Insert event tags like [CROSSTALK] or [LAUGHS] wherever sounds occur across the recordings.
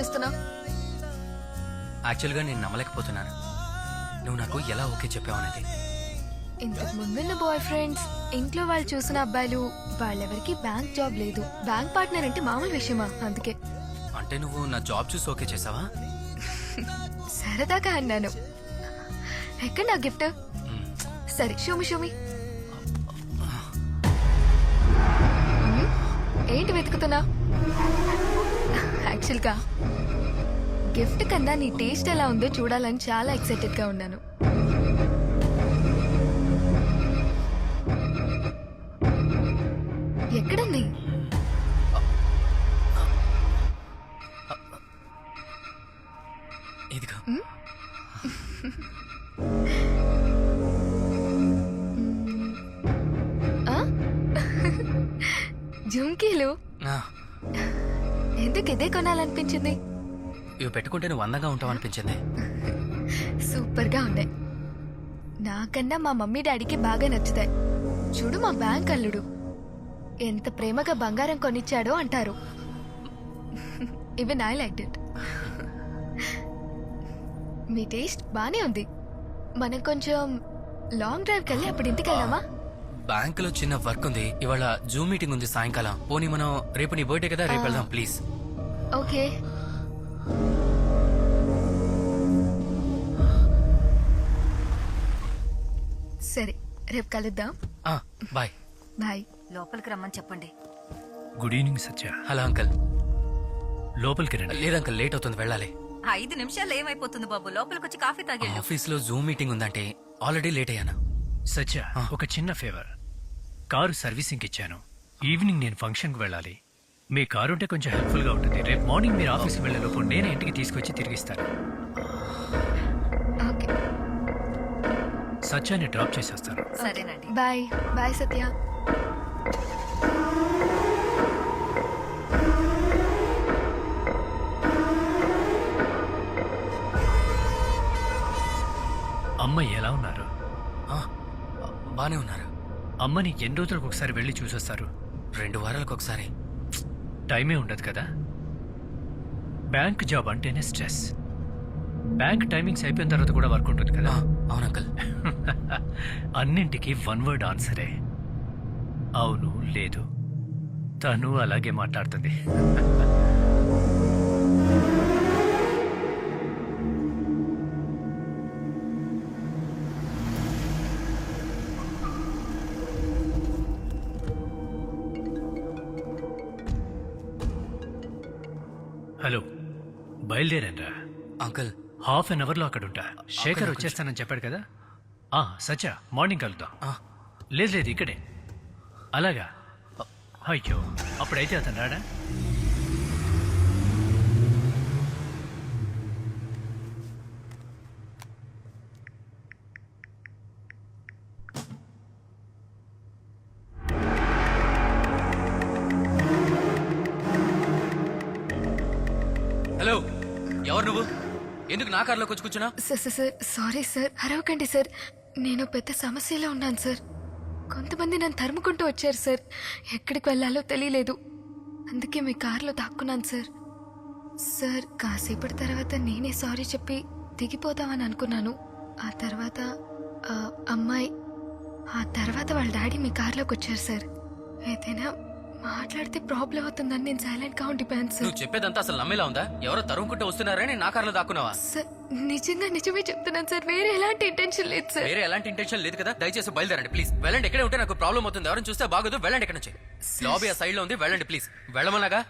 చూస్తున్నావు? యాక్చువల్గా నేను నమ్మలేకపోతున్నాను. నువ్వు నాకు ఎలా ఓకే చెప్పావనేది ఇంతకు ముందున్న బాయ్ ఫ్రెండ్స్ ఇంట్లో వాళ్ళు చూసిన అబ్బాయిలు వాళ్ళెవరికి బ్యాంక్ జాబ్ లేదు. బ్యాంక్ పార్ట్నర్ అంటే మామూలు విషయమా? అందుకే. అంటే నువ్వు నా జాబ్ చూసి ఓకే చేసావా? [LAUGHS] సరదాగా అన్నాను. ఎక్కడ నా గిఫ్ట్ మ్, సరే షోమి షోమి ఏంటి వెతుకుతున్నా? యాక్చువల్గా గిఫ్ట్ కన్నా నీ టేస్ట్ ఎలా ఉందో చూడాలని చాలా ఎక్సైటెడ్గా ఉన్నాను. ఎక్కడుంది? ఇదిగో? [LAUGHS] జుంకీలు ఎందుకు ఇదే కొనాలనిపించింది. ఇవి పెట్టుకుంటే నువ్వు అందంగా ఉంటావు అనిపించింది సూపర్గా ఉన్నాయి. నాకన్నా మా మమ్మీ డాడీకి బాగా నచ్చుతాయి. చూడు మా బ్యాంక్ అల్లుడు. ఎంత ప్రేమగా బంగారం కొనిచ్చాడో అంటారు. ఇవి ఐ లైక్ ఇట్ మీ టేస్ట్ బానే ఉంది. మనం కొంచెం లాంగ్ డ్రైవ్ కెళ్ళి అప్పుడు ఇంటికి వెళ్దామా? బ్యాంక్లో చిన్న వర్క్ ఉంది. ఇవాళ జూమ్ మీటింగ్ ఉంది సాయంకాలం. పోనీ మనం రేపు నీ బర్త్డే కదా రేపు వెళ్దాం ప్లీజ్. ఓకే. సరే రేపు కలుద్దాం. ఆ, బాయ్. బాయ్. లోపలికి రమ్మని చెప్పండి. Good evening Satya. Hello uncle. లోపలికి రండి. లేదు అంకల్ లేట్ అవుతుంది వెళ్ళాలి. ఐదు నిమిషాలు ఏమైపోతుంది బాబు? లోపలికి వచ్చి కాఫీ తాగేళ్ళు ఆఫీస్లో జూమ్ మీటింగ్ ఉందంటే ఆల్రెడీ లేట్ అయ్యాను. సత్య ఒక చిన్న ఫేవర్ కారు సర్వీసింగ్ ఇచ్చాను. ఈవినింగ్ నేను ఫంక్షన్కి వెళ్ళాలి. మీ కారు ఉంటే కొంచెం హెల్ప్ఫుల్గా ఉంటుంది. రేపు మార్నింగ్ మీరు ఆఫీస్కి వెళ్ళే లోపు నేనే ఇంటికి తీసుకొచ్చి తిరిగిస్తాను. ఓకే. సత్యాన్ని డ్రాప్ చేసేస్తాను. సరేనండి. బాయ్. బాయ్ సత్య. అమ్మ ఎలా ఉన్నారు? బానే ఉన్నారు. అమ్మని ఎన్ని రోజులకు ఒకసారి వెళ్ళి చూసొస్తారు? రెండు వారాలకు ఒకసారి. టైమే ఉండదు కదా? బ్యాంక్ జాబ్ అంటేనే స్ట్రెస్. బ్యాంక్ టైమింగ్స్ అయిపోయిన తర్వాత కూడా వర్క్ ఉంటుంది కదా? అవును అంకల్. [LAUGHS] అన్నింటికి వన్ వర్డ్ ఆన్సరే. అవును లేదు. తను అలాగే మాట్లాడుతుంది. [LAUGHS] బయలుదేరాన్రా. అంకల్. హాఫ్ అన్ అవర్లో అక్కడ ఉంటా శేఖర్ వచ్చేస్తానని చెప్పాడు కదా? ఆ సచ్చ మార్నింగ్ కలుద్దాం. లేదు లేదు ఇక్కడే. అలాగా? అయ్యో అప్పుడైతే అతను రాడా? ఎవరు నువ్వు? ఎందుకు నా కార్లోకి వచ్చి కూర్చున్నా sir sir sir sorry sir అరవకండి sir. నేను పెద్ద సమస్యలో ఉన్నాను సార్. కొంతమంది నన్ను తరుముకుంటూ వచ్చారు సార్. ఎక్కడికి వెళ్ళాలో తెలియలేదు. అందుకే మీ కారులో దాక్కున్నాను సార్. సార్ కాసేపటి తర్వాత నేనే సారీ చెప్పి దిగిపోదామని అనుకున్నాను. ఆ తర్వాత ఆ, అమ్మాయి ఆ తర్వాత వాళ్ళ డాడీ మీ కార్లోకి వచ్చారు సార్. ఏదైనా మాట్లాడితే ప్రాబ్లం అవుతుందని నేను సైలెంట్గా ఉండిపోయాను సార్ నువ్వు చెప్పేదంతా అసలు నమ్మేలా ఉందా? ఎవరో తరుముకుంటూ వస్తున్నారని నా కార్లో దాక్కున్నావా? సార్ నిజంగా నిజమే చెప్తున్నాను సార్ వేరే ఎలాంటి ఇంటెన్షన్ లేదు సార్ వేరే ఎలాంటి ఇంటెన్షన్ లేదు కదా? దయచేసి బయలుదేరండి ప్లీజ్ వెళ్ళండి ఎక్కడే ఉంటే నాకు ప్రాబ్లం అవుతుంది. ఎవరైనా చూస్తే బాగోదు. వెళ్ళండి ఇక్కడ నుంచి. లాబీ ఆ సైడ్లో ఉంది. వెళ్ళండి ప్లీజ్ వెళ్ళమన్నాగా?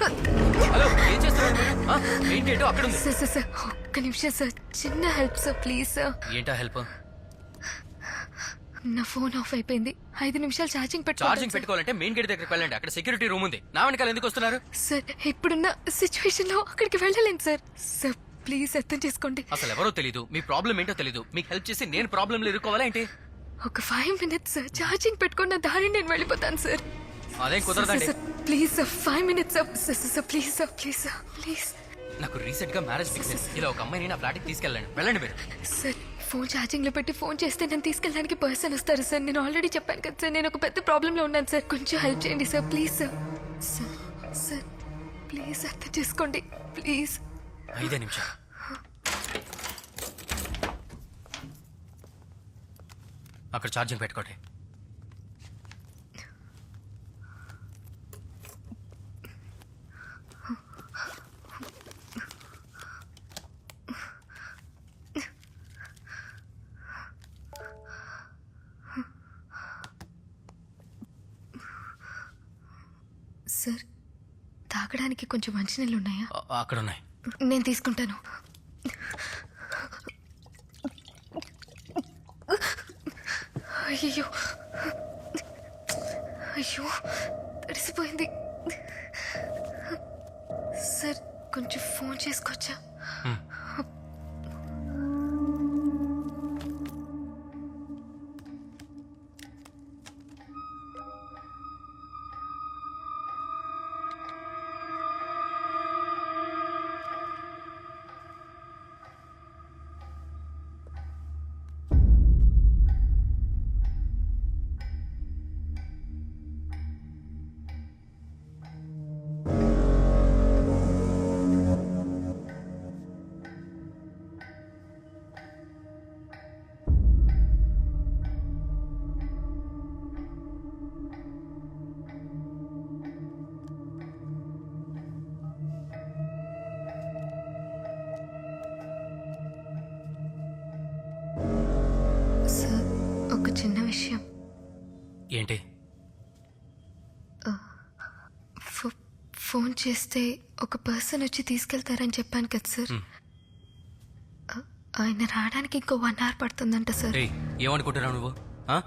హలో ఏం చేస్తున్నారు? మీరు? గేట్ అక్కడ ఉంది సార్ సార్ సార్ ఒక్క నిమిషం సార్. చిన్న హెల్ప్ సార్ ప్లీజ్ సార్. ఏంటా హెల్ప్? నా ఫోన్ ఆఫ్ అయిపోయింది. ఐదు నిమిషాలు ఛార్జింగ్ ఛార్జింగ్ పెట్టుకోవాలి పెట్టుకోవాలంటే మెయిన్ గేట్ దగ్గరికి వెళ్ళండి. అక్కడ సెక్యూరిటీ రూమ్ ఉంది. నా వెనకాల ఎందుకు వస్తున్నారు? సార్ ఇప్పుడున్న సిచ్యువేషన్లో అక్కడికి వెళ్ళలేను సార్. సార్ ప్లీజ్ అర్థం చేసుకోండి. అసలు ఎవరో తెలీదు. మీ ప్రాబ్లం ఏంటో తెలీదు. మీకు హెల్ప్ చేసి నేను ప్రాబ్లంలో ఇరుక్కోవాలా ఏంటి? ఒక ఫైవ్ మినిట్స్ సార్. ఛార్జింగ్ పెట్టుకున్న దారి నేను వెళ్ళిపోతాను సార్. అదేం కుదరదండి. Please sir five minutes sir sir please sir please sir please నాకు రీసెంట్గా మ్యారేజ్ ఫిక్స్ అయింది. ఇలా ఒక అమ్మాయిని నా ఫ్లాట్కి తీసుకెళ్ళండి. వెళ్ళండి మీరు. సార్ ఫోన్ ఛార్జింగ్లో పెట్టి ఫోన్ చేస్తే నేను తీసుకెళ్ళడానికి పర్సన్ వస్తారు సార్ నేను ఆల్రెడీ చెప్పాను కదా సార్ నేను ఒక పెద్ద ప్రాబ్లంలో ఉన్నాను సార్ కొంచెం హెల్ప్ చేయండి sir please sir sir sir please అర్థం చేసుకోండి. ప్లీజ్ ఐదే నిమిషాలు అక్కడ ఛార్జింగ్ పెట్టుకోండి. సార్ తాగడానికి కొంచెం మంచినీళ్ళు ఉన్నాయా? అ- అక్కడ ఉన్నాయి నేను తీసుకుంటాను. అయ్యో అయ్యో తడిసిపోయింది. సార్ కొంచెం ఫోన్ చేసుకోవచ్చా చిన్న విషయం. ఏంటి? ఫో- ఫోన్ చేస్తే ఒక పర్సన్ వచ్చి తీసుకెళ్తారని చెప్పాను కదా సార్. ఆ- ఆయన రావడానికి ఇంకో వన్ అవర్ పడుతుందంట సార్. ఏమనుకుంటున్నావు నువ్వు? ఆ?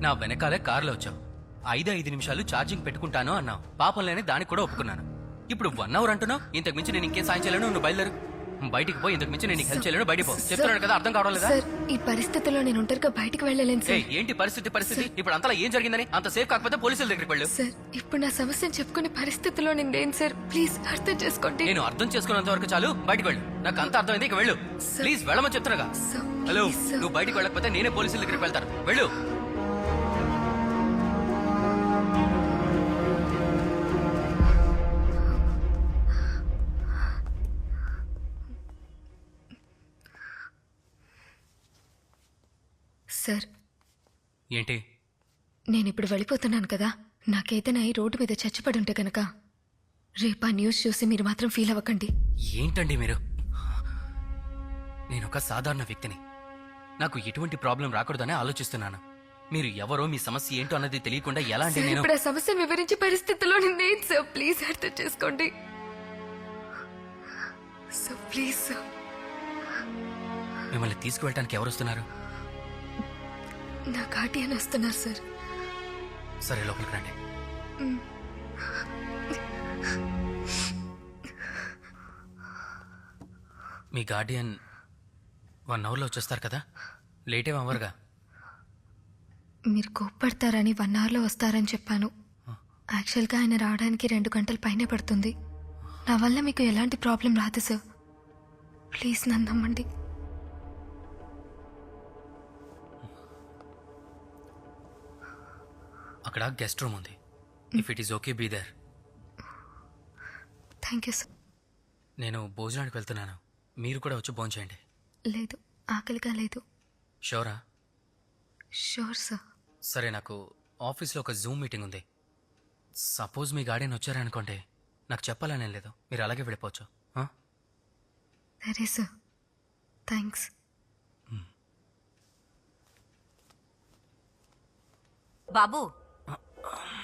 నా వెనకాలే కారులో వచ్చావు. ఐదు ఐదు నిమిషాలు ఛార్జింగ్ పెట్టుకుంటాను అన్నావు. పాపం లేని దానికి కూడా ఒప్పుకున్నాను. ఇప్పుడు వన్ అవర్ అంటున్నావు? ఇంతకు మించి నేను ఇంకేం సాయం చేయలేను? నువ్వు బయలుదేరు. బయటికి పోయి ఇంతకు మించి నేను నీకు హెల్ప్ చేయలేను. బయటికి పో. చెప్తున్నాను కదా అర్థం కావడం లేదా? సార్ ఈ పరిస్థితిలో నేను ఒంటరిగా బయటికి వెళ్ళలేను ఏయ్ సార్ ఏంటి పరిస్థితి పరిస్థితి? ఇప్పుడు అంతలా ఏం జరిగిందని? అంత సేఫ్ కాకపోతే పోలీసుల దగ్గరికి వెళ్ళు. సార్ ఇప్పుడు నా సమస్యను చెప్పుకునే పరిస్థితిలో నేను లేను సార్. ప్లీజ్ అర్థం చేసుకోండి. నేను అర్థం చేసుకున్నంత వరకు చాలు బయటికి వెళ్ళు. నాకు అంత అర్థమైంది ఇక వెళ్ళు. ప్లీజ్ వెళ్ళమని చెప్తున్నాగా హలో. నువ్వు బయటికి వెళ్ళకపోతే నేనే పోలీసుల దగ్గరికి వెళ్తాను. వెళ్ళు. ఏంటి? నేను ఇప్పుడు వెళ్ళిపోతున్నాను కదా. నాకేదైనా ఈ రోడ్డు మీద చచ్చిపడి ఉంటే కనుక రేపు ఆ న్యూస్ చూసి మీరు మాత్రం ఫీల్ అవ్వకండి. ఏంటండి మీరు? నేను ఒక సాధారణ వ్యక్తిని. నాకు ఎటువంటి ప్రాబ్లం రాకూడదని ఆలోచిస్తున్నాను. మీరు ఎవరో మీ సమస్య ఏంటో అన్నది తెలియకుండా ఎలా అంటే నేను ఇప్పుడు ఆ సమస్యను వివరించే పరిస్థితిలో నేను సార్? ప్లీజ్ అర్థం చేసుకోండి. Sir please sir. మిమ్మల్ని తీసుకువెళ్ళటానికి ఎవరు వస్తున్నారు నా గార్డియన్ వస్తున్నారు సార్. సరే లోపలికి రండి. మీ గార్డియన్ వన్ అవర్లో వచ్చేస్తారు కదా? లేట్ ఏం అవ్వరుగా? మీరు కోప్పడతారని వన్ అవర్లో వస్తారని చెప్పాను. యాక్చువల్గా ఆయన రావడానికి రెండు గంటల పైనే పడుతుంది. నా వల్ల మీకు ఎలాంటి ప్రాబ్లం రాదు సార్. ప్లీజ్ నన్ను నమ్మండి. అక్కడ గెస్ట్ రూమ్ ఉంది. If it is okay be there thank you sir నేను భోజనానికి వెళ్తున్నాను. మీరు కూడా వచ్చి భోజనం చేయండి. లేదు ఆకలిగా లేదు. షోరా? షూర్ సార్ సరే నాకు ఆఫీస్లో ఒక జూమ్ మీటింగ్ ఉంది. సపోజ్ మీ గార్డెన్ వచ్చారనుకోండి నాకు చెప్పాలనే లేదు. మీరు అలాగే వెళ్ళిపోవచ్చు. ఆ? సరే సార్ థ్యాంక్స్ బాబు Um. [SIGHS] [SIGHS]